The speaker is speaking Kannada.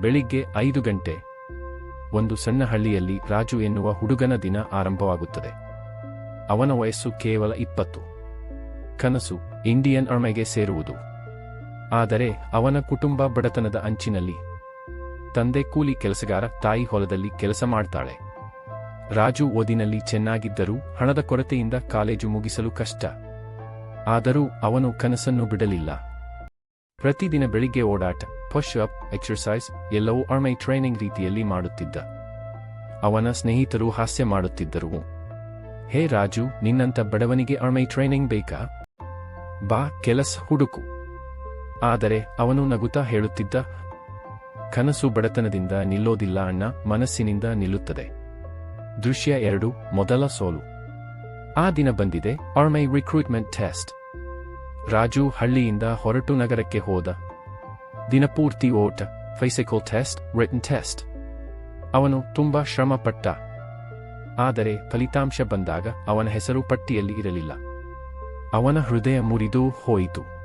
ಬೆಳಿಗ್ಗೆ ಐದು ಗಂಟೆ. ಒಂದು ಸಣ್ಣ ಹಳ್ಳಿಯಲ್ಲಿ ರಾಜು ಎನ್ನುವ ಹುಡುಗನ ದಿನ ಆರಂಭವಾಗುತ್ತದೆ. ಅವನ ವಯಸ್ಸು ಕೇವಲ ಇಪ್ಪತ್ತು. ಕನಸು ಇಂಡಿಯನ್ ಆರ್ಮೆಗೆ ಸೇರುವುದು. ಆದರೆ ಅವನ ಕುಟುಂಬ ಬಡತನದ ಅಂಚಿನಲ್ಲಿ. ತಂದೆ ಕೂಲಿ ಕೆಲಸಗಾರ ತಾಯಿ ಹೊಲದಲ್ಲಿ ಕೆಲಸ ಮಾಡ್ತಾಳೆ. ರಾಜು ಓದಿನಲ್ಲಿ ಚೆನ್ನಾಗಿದ್ದರೂ ಹಣದ ಕೊರತೆಯಿಂದ ಕಾಲೇಜು ಮುಗಿಸಲು ಕಷ್ಟ. ಆದರೂ ಅವನು ಕನಸನ್ನು ಬಿಡಲಿಲ್ಲ. ಪ್ರತಿದಿನ ಬೆಳಿಗ್ಗೆ ಓಡಾಟ ಪಶ್ ಅಪ್ ಎಕ್ಸರ್ಸೈಸ್ ಎಲ್ಲವೂ ಅರ್ಮೈ ಟ್ರೈನಿಂಗ್ ರೀತಿಯಲ್ಲಿ ಮಾಡುತ್ತಿದ್ದ. ಅವನ ಸ್ನೇಹಿತರು ಹಾಸ್ಯ ಮಾಡುತ್ತಿದ್ದರು. ಹೇ ರಾಜು ನಿನ್ನಂತ ಬಡವನಿಗೆ ಅರ್ಮೈ ಟ್ರೈನಿಂಗ್ ಬೇಕಾ? ಬಾ, ಕೆಲಸ ಹುಡುಕು. ಆದರೆ ಅವನು ನಗುತ್ತಾ ಹೇಳುತ್ತಿದ್ದ, ಕನಸು ಬಡತನದಿಂದ ನಿಲ್ಲೋದಿಲ್ಲ ಅಣ್ಣ, ಮನಸ್ಸಿನಿಂದ ನಿಲ್ಲುತ್ತದೆ. ದೃಶ್ಯ ಎರಡು, ಮೊದಲ ಸೋಲು. ಆ ದಿನ ಬಂದಿದೆ, ಆರ್ಮೈ ರಿಕ್ರೂಟ್ಮೆಂಟ್ ಟೆಸ್ಟ್ ರಾಜು ಹಳ್ಳಿಯಿಂದ ಹೊರಟು ನಗರಕ್ಕೆ ಹೋದ. ದಿನಪೂರ್ತಿ ಓಟ ಫೈಸಿಕಲ್ ಟೆಸ್ಟ್ ರಿಟನ್ ಟೆಸ್ಟ್ ಅವನು ತುಂಬಾ ಶ್ರಮ ಪಟ್ಟ ಆದರೆ ಫಲಿತಾಂಶ ಬಂದಾಗ ಅವನ ಹೆಸರು ಪಟ್ಟಿಯಲ್ಲಿ ಇರಲಿಲ್ಲ. ಅವನ ಹೃದಯ ಮುರಿದು ಹೋಯಿತು.